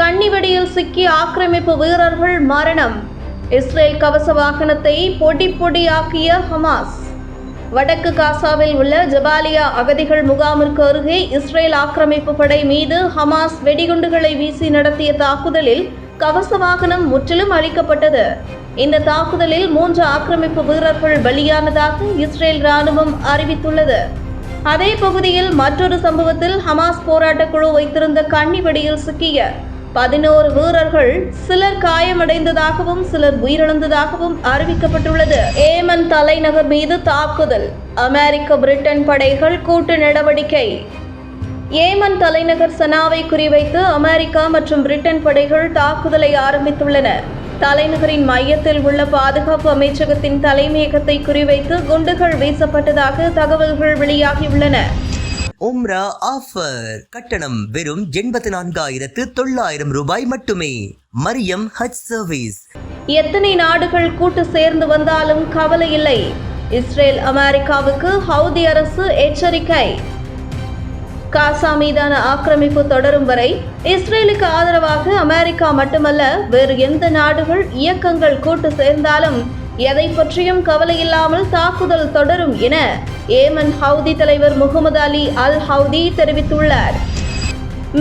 கன்னிவெடியில் சிக்கி ஆக்கிரமிப்பு வீரர்கள் மரணம். இஸ்ரேல் கவச வாகனத்தை பொடி பொடியாக்கிய ஹமாஸ். வடக்கு காசாவில் உள்ள ஜபாலியா அகதிகள் முகாமிற்கு அருகே இஸ்ரேல் ஆக்கிரமிப்பு படை மீது ஹமாஸ் வெடிகுண்டுகளை வீசி நடத்திய தாக்குதலில் கவச வாகனம் முற்றிலும் அழிக்கப்பட்டது. இந்த தாக்குதலில் மூன்று ஆக்கிரமிப்பு வீரர்கள் பலியானதாக இஸ்ரேல் ராணுவம் அறிவித்துள்ளது. அதே பகுதியில் மற்றொரு சம்பவத்தில் ஹமாஸ் போராட்டக் குழு வைத்திருந்த கன்னி வெடியில் சிக்கிய பதினோரு வீரர்கள் சிலர் காயமடைந்ததாகவும் சிலர் உயிரிழந்ததாகவும் அறிவிக்கப்பட்டுள்ளது. ஏமன் தலைநகர் மீது தாக்குதல். அமெரிக்க பிரிட்டன் படைகள் கூட்டு நடவடிக்கை. ஏமன் தலைநகர் சனாவை குறிவைத்து அமெரிக்கா மற்றும் பிரிட்டன் படைகள் தாக்குதலை ஆரம்பித்துள்ளன. தலைநகரின் மையத்தில் உள்ள பாதுகாப்பு அமைச்சகத்தின் தலைமையகத்தை குறிவைத்து குண்டுகள் வீசப்பட்டதாக தகவல்கள் வெளியாகியுள்ளன. உம்ரா ஆஃபர். கட்டணம் வெறும் எண்பத்தி நான்காயிரத்து தொள்ளாயிரம் ரூபாய் மட்டுமே. மரியம் ஹஜ் சர்வீஸ் எத்தனை நாடுகள் கூட்டு சேர்ந்து வந்தாலும் கவலை இல்லை. இஸ்ரேல் அமெரிக்காவுக்கு ஹவுதி அரசு எச்சரிக்கை. காசா மீதான ஆக்கிரமிப்பு தொடரும் வரை இஸ்ரேலுக்கு ஆதரவாக அமெரிக்கா மட்டுமல்ல வேறு எந்த நாடுகள் இயக்கங்கள் கூட்டு சேர்ந்தாலும் எதை பற்றியும் கவலை இல்லாமல் தாக்குதல் தொடரும் என ஏமன் ஹவுதி தலைவர் முகமது அலி அல் ஹவுதி தெரிவித்துள்ளார்.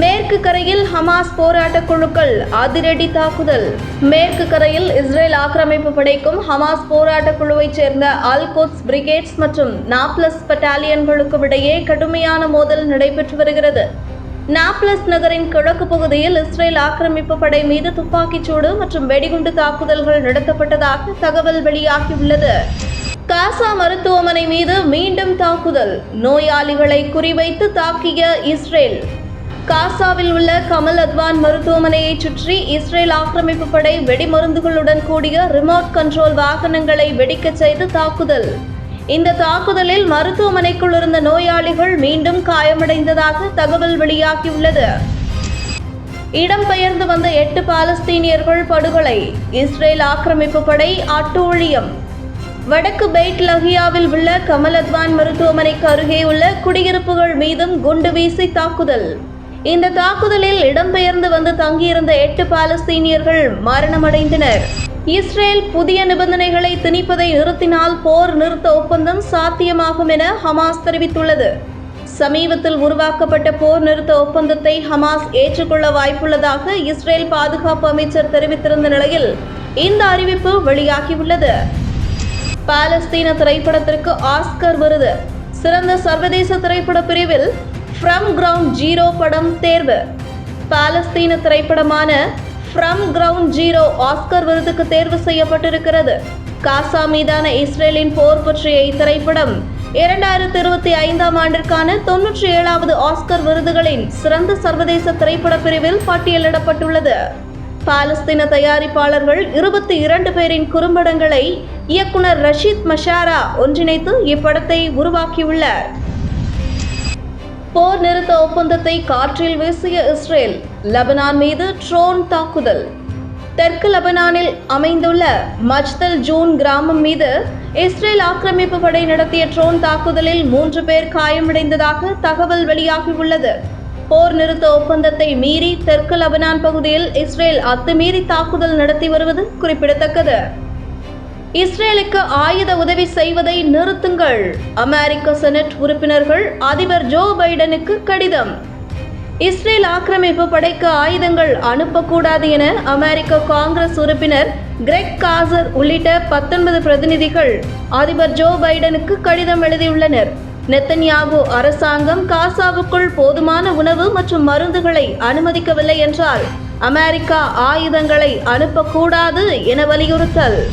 மேற்கு கரையில் ஹமாஸ் போராட்ட குழுக்கள் அதிரடி தாக்குதல். மேற்கு கரையில் இஸ்ரேல் ஆக்கிரமிப்பு படைக்கும் ஹமாஸ் போராட்ட குழுவைச் சேர்ந்த அல் குத்ஸ் பிரிகேட்ஸ் மற்றும் நாப்லஸ் பட்டாலியன்களுக்கும் இடையே கடுமையான மோதல் நடைபெற்று வருகிறது. நாப்லஸ் நகரின் கிழக்கு பகுதியில் இஸ்ரேல் ஆக்கிரமிப்பு படை மீது துப்பாக்கிச்சூடு மற்றும் வெடிகுண்டு தாக்குதல்கள் நடத்தப்பட்டதாக தகவல் வெளியாகியுள்ளது. காசா மருத்துவமனை மீது மீண்டும் தாக்குதல். நோயாளிகளை குறிவைத்து தாக்கிய இஸ்ரேல். காசாவில் உள்ள கமல் அத்வான் மருத்துவமனையை சுற்றி இஸ்ரேல் ஆக்கிரமிப்பு படை வெடிமருந்துகளுடன் கூடிய ரிமோட் கண்ட்ரோல் வாகனங்களை வெடிக்கச் செய்து தாக்குதல். இந்த தாக்குதலில் மருத்துவமனைக்குள் இருந்த நோயாளிகள் மீண்டும் காயமடைந்ததாக தகவல் வெளியாகியுள்ளது. இடம்பெயர்ந்து வந்த எட்டு பாலஸ்தீனியர்கள் படுகொலை. இஸ்ரேல் ஆக்கிரமிப்பு படை அட்டூழியம் வடக்கு பெய்ட் லஹியாவில் உள்ள கமல் அத்வான் மருத்துவமனைக்கு அருகே உள்ள குடியிருப்புகள் மீதும் குண்டு வீசி தாக்குதல். இந்த தாக்குதலில் இடம்பெயர்ந்து வந்து தங்கியிருந்த எட்டு பாலஸ்தீனியர்கள் மரணமடைந்தனர். இஸ்ரேல் புதிய நிபந்தனைகளை திணிப்பதை நிறுத்தினால் போர் நிறுத்த ஒப்பந்தம் சாத்தியமாகும் என ஹமாஸ் தெரிவித்துள்ளது. சமீபத்தில் உருவாக்கப்பட்ட போர் நிறுத்த ஒப்பந்தத்தை ஹமாஸ் ஏற்றுக்கொள்ள வாய்ப்புள்ளதாக இஸ்ரேல் பாதுகாப்பு அமைச்சர் தெரிவித்திருந்த நிலையில் இந்த அறிவிப்பு வெளியாகியுள்ளது. பாலஸ்தீன திரைப்படத்திற்கு ஆஸ்கர் விருது. சிறந்த சர்வதேச திரைப்பட பிரிவில் ஃப்ரம் கிரவுண்ட் ஜீரோ படம் தேர்வு. பாலஸ்தீன திரைப்படமான ஃப்ரம் கிரவுண்ட் ஜீரோ ஆஸ்கர் விருதுக்கு தேர்வு செய்யப்பட்டிருக்கிறது. காசா மீதான இஸ்ரேலின் போர் பற்றிய இத்திரைப்படம் இரண்டாயிரத்தி இருபத்தி ஐந்தாம் ஆண்டிற்கான தொன்னூற்றி ஏழாவது ஆஸ்கர் விருதுகளின் சிறந்த சர்வதேச திரைப்பட பிரிவில் பட்டியலிடப்பட்டுள்ளது. பாலஸ்தீன தயாரிப்பாளர்கள் இருபத்தி இரண்டு பேரின் குறும்படங்களை இயக்குனர் ரஷீத் மஷாரா ஒன்றிணைத்து இப்படத்தை உருவாக்கியுள்ளார். போர் நிறுத்த ஒப்பந்தத்தை காற்றில் வீசிய இஸ்ரேல் லெபனான் மீது ட்ரோன் தாக்குதல். தெற்கு லெபனானில் அமைந்துள்ள மஜ்தல் ஜூன் கிராமம் மீது இஸ்ரேல் ஆக்கிரமிப்பு படை நடத்திய ட்ரோன் தாக்குதலில் மூன்று பேர் காயமடைந்ததாக தகவல் வெளியாகியுள்ளது. போர் நிறுத்த ஒப்பந்தத்தை மீறி தெற்கு லெபனான் பகுதியில் இஸ்ரேல் அத்துமீறி தாக்குதல் நடத்தி வருவது குறிப்பிடத்தக்கது. இஸ்ரேலுக்கு ஆயுத உதவி செய்வதை நிறுத்துங்கள். அமெரிக்க செனட் உறுப்பினர்கள் அதிபர் ஜோ பைடனுக்கு கடிதம். இஸ்ரேல் ஆக்கிரமிப்பு படைக்கு ஆயுதங்கள் அனுப்பக்கூடாது என அமெரிக்க காங்கிரஸ் உறுப்பினர் கிரெக் காசர் உள்ளிட்ட பத்தொன்பது பிரதிநிதிகள் அதிபர் ஜோ பைடனுக்கு கடிதம் எழுதியுள்ளனர். நெத்தன்யாகு அரசாங்கம் காசாவுக்குள் போதுமான உணவு மற்றும் மருந்துகளை அனுமதிக்கவில்லை என்றால் அமெரிக்கா ஆயுதங்களை அனுப்பக்கூடாது என வலியுறுத்தல்.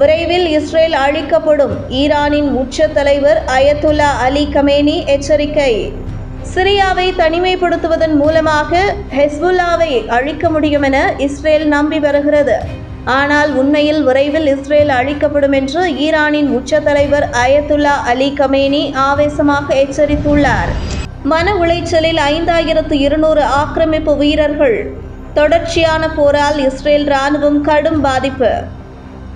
விரைவில் இஸ்ரேல் அழிக்கப்படும் ஈரானின் உச்ச தலைவர் அயத்துல்லா அலி கமேனி எச்சரிக்கை. சிரியாவை தனிமைப்படுத்துவதன் மூலமாக ஹெஸ்புல்லாவை அழிக்க முடியும் என இஸ்ரேல் நம்பி வருகிறது. ஆனால் உண்மையில் விரைவில் இஸ்ரேல் அழிக்கப்படும் என்று ஈரானின் உச்ச தலைவர் அயத்துல்லா அலி கமேனி ஆவேசமாக எச்சரித்துள்ளார். மன உளைச்சலில் ஐந்தாயிரத்து இருநூறு ஆக்கிரமிப்பு வீரர்கள். தொடர்ச்சியான போரால் இஸ்ரேல் ராணுவம் கடும் பாதிப்பு.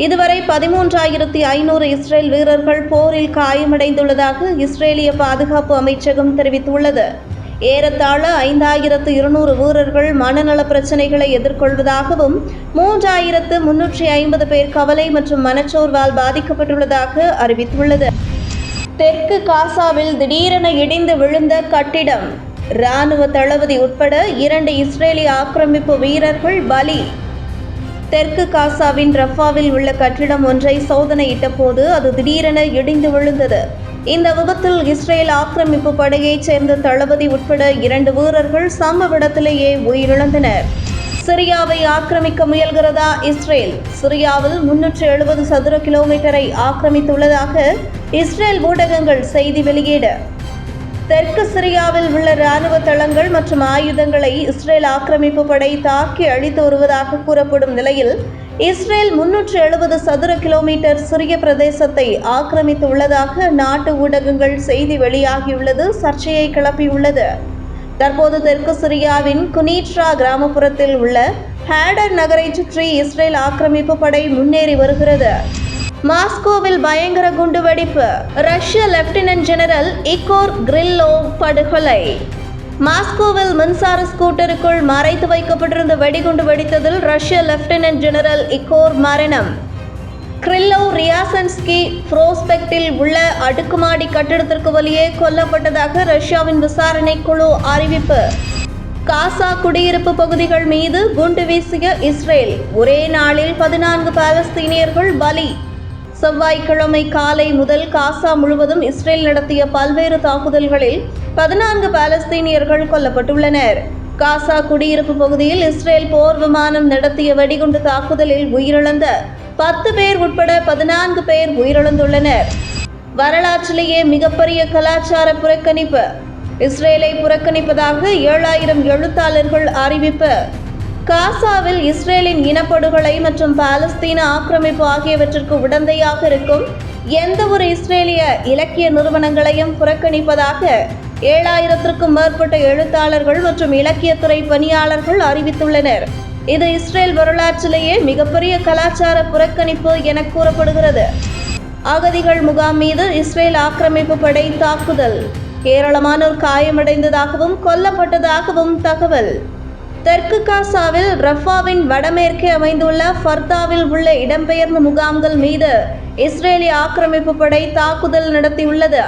இதுவரை பதிமூன்றாயிரத்தி ஐநூறு இஸ்ரேல் வீரர்கள் போரில் காயமடைந்துள்ளதாக இஸ்ரேலிய பாதுகாப்பு அமைச்சகம் தெரிவித்துள்ளது. ஏறத்தாழ ஐந்தாயிரத்து இருநூறு வீரர்கள் மனநல பிரச்சினைகளை எதிர்கொள்வதாகவும் மூன்றாயிரத்து முன்னூற்றி ஐம்பது பேர் கவலை மற்றும் மனச்சோர்வால் பாதிக்கப்பட்டுள்ளதாக அறிவித்துள்ளது. தெற்கு காசாவில் திடீரென இடிந்து விழுந்த கட்டிடம். இராணுவ தளபதி உட்பட இரண்டு இஸ்ரேலிய ஆக்கிரமிப்பு வீரர்கள் பலி. தெற்கு காசாவின் ரஃபாவில் உள்ள கட்டிடம் ஒன்றை சோதனையிட்ட போது அது திடீரென இடிந்து விழுந்தது. இந்த விபத்தில் இஸ்ரேல் ஆக்கிரமிப்பு படையைச் சேர்ந்த தளபதி உட்பட இரண்டு வீரர்கள் சம்பவ இடத்திலேயே உயிரிழந்தனர். சிரியாவை ஆக்கிரமிக்க முயல்கிறதா இஸ்ரேல்? சிரியாவில் முன்னூற்று எழுபது சதுர கிலோமீட்டரை ஆக்கிரமித்துள்ளதாக இஸ்ரேல் ஊடகங்கள் செய்தி வெளியீடு. தெற்கு சிரியாவில் உள்ள இராணுவ தளங்கள் மற்றும் ஆயுதங்களை இஸ்ரேல் ஆக்கிரமிப்பு படை தாக்கி அழித்து வருவதாக கூறப்படும் நிலையில் இஸ்ரேல் முன்னூற்று எழுபது சதுர கிலோமீட்டர் சிறிய பிரதேசத்தை ஆக்கிரமித்து உள்ளதாக நாட்டு ஊடகங்கள் செய்தி வெளியாகியுள்ளது சர்ச்சையை கிளப்பியுள்ளது. தற்போது தெற்கு சிரியாவின் குனீட்ரா கிராமப்புறத்தில் உள்ள ஹேடர் நகரை சுற்றி இஸ்ரேல் ஆக்கிரமிப்பு படை முன்னேறி வருகிறது. மாஸ்கோவில் பயங்கர குண்டுவெடிப்பு. ரஷ்ய லெப்டினன்ட் ஜெனரல் இகோர் கிரில்லோ படுகொலை. மாஸ்கோவில் மின்சார ஸ்கூட்டருக்குள் மறைத்து வைக்கப்பட்டிருந்த வெடிகுண்டு வெடித்ததில் ரஷ்ய லெப்டினன்ட் ஜெனரல் இகோர் மரணம். கிரில்லோ ரியாசன்ஸ்கி புரோஸ்பெக்டில் உள்ள அடுக்குமாடி கட்டிடத்திற்கு வெளியே கொல்லப்பட்டதாக ரஷ்யாவின் விசாரணை குழு அறிவிப்பு. காசா குடியிருப்பு பகுதிகள் மீது குண்டு வீசிய இஸ்ரேல். ஒரே நாளில் பதினான்கு பாலஸ்தீனியர்கள் பலி. செவ்வாய்க்கிழமை காலை முதல் காசா முழுவதும் இஸ்ரேல் நடத்திய பல்வேறு தாக்குதல்களில் பதினான்கு பாலஸ்தீனியர்கள் கொல்லப்பட்டுள்ளனர். காசா குடியிருப்பு பகுதியில் இஸ்ரேல் போர் விமானம் நடத்திய வெடிகுண்டு தாக்குதலில் உயிரிழந்த பத்து பேர் உட்பட பதினான்கு பேர் உயிரிழந்துள்ளனர். வரலாற்றிலேயே மிகப்பெரிய கலாச்சார புறக்கணிப்பு. இஸ்ரேலை புறக்கணிப்பதாக ஏழாயிரம் எழுத்தாளர்கள் அறிவிப்பு. காசாவில் இஸ்ரேலின் இனப்படுகொலை மற்றும் பாலஸ்தீன ஆக்கிரமிப்பு ஆகியவற்றிற்கு உடந்தையாக இருக்கும் எந்த ஒரு இஸ்ரேலிய இலக்கிய நிறுவனங்களையும் புறக்கணிப்பதாக ஏழாயிரத்திற்கும் மேற்பட்ட எழுத்தாளர்கள் மற்றும் இலக்கியத்துறை பணியாளர்கள் அறிவித்துள்ளனர். இது இஸ்ரேல் வரலாற்றிலேயே மிகப்பெரிய கலாச்சார புறக்கணிப்பு என கூறப்படுகிறது. அகதிகள் முகாம் மீது இஸ்ரேல் ஆக்கிரமிப்பு படை தாக்குதல். ஏராளமானோர் காயமடைந்ததாகவும் கொல்லப்பட்டதாகவும் தகவல். தெற்கு காசாவில் ரஃபாவின் வடமேற்கே அமைந்துள்ள ஃபர்தாவில் உள்ள இடம்பெயர்ந்த முகாம்கள் மீது இஸ்ரேலிய ஆக்கிரமிப்பு படை தாக்குதல் நடத்தியுள்ளது.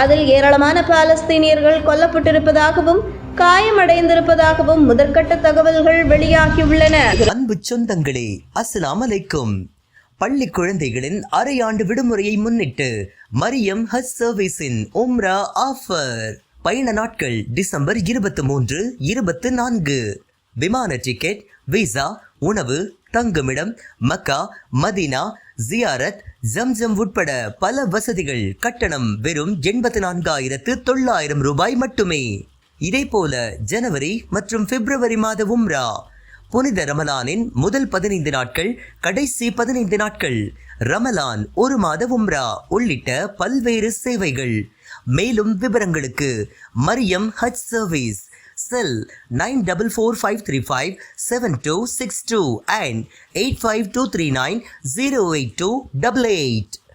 அதில் ஏராளமான பாலஸ்தீனியர்கள் கொல்லப்பட்டிருப்பதாகவும் காயமடைந்திருப்பதாகவும் முதற்கட்ட தகவல்கள் வெளியாகியுள்ளன. அன்பு சொந்தங்களே அஸ்லாம் அலைக்கும். பள்ளி குழந்தைகளின் அரையாண்டு விடுமுறையை முன்னிட்டு மரியம் ஹஸ் சர்வீஸின் உம்ரா ஆஃபர். பயண நாட்கள் டிசம்பர் இருபத்தி மூன்று இருபத்தி நான்கு. விமான டிக்கெட் விசா உணவு தங்குமிடம் மக்கா மதீனா ஜியாரத் ஜம்ஜம் உட்பட பல வசதிகள். கட்டணம் வெறும் எண்பத்தி நான்காயிரத்து தொள்ளாயிரம் ரூபாய் மட்டுமே. இதேபோல ஜனவரி மற்றும் பிப்ரவரி மாத உம்ரா புனித ரமலானின் முதல் பதினைந்து நாட்கள் கடைசி பதினைந்து நாட்கள். ரமலான் ஒரு மாத உம்ரா உள்ளிட்ட பல்வேறு சேவைகள். மேலும் விவரங்களுக்கு Mariam Hajj service cell nine double four five three five seven two six two and eight five two three nine zero eight two double eight.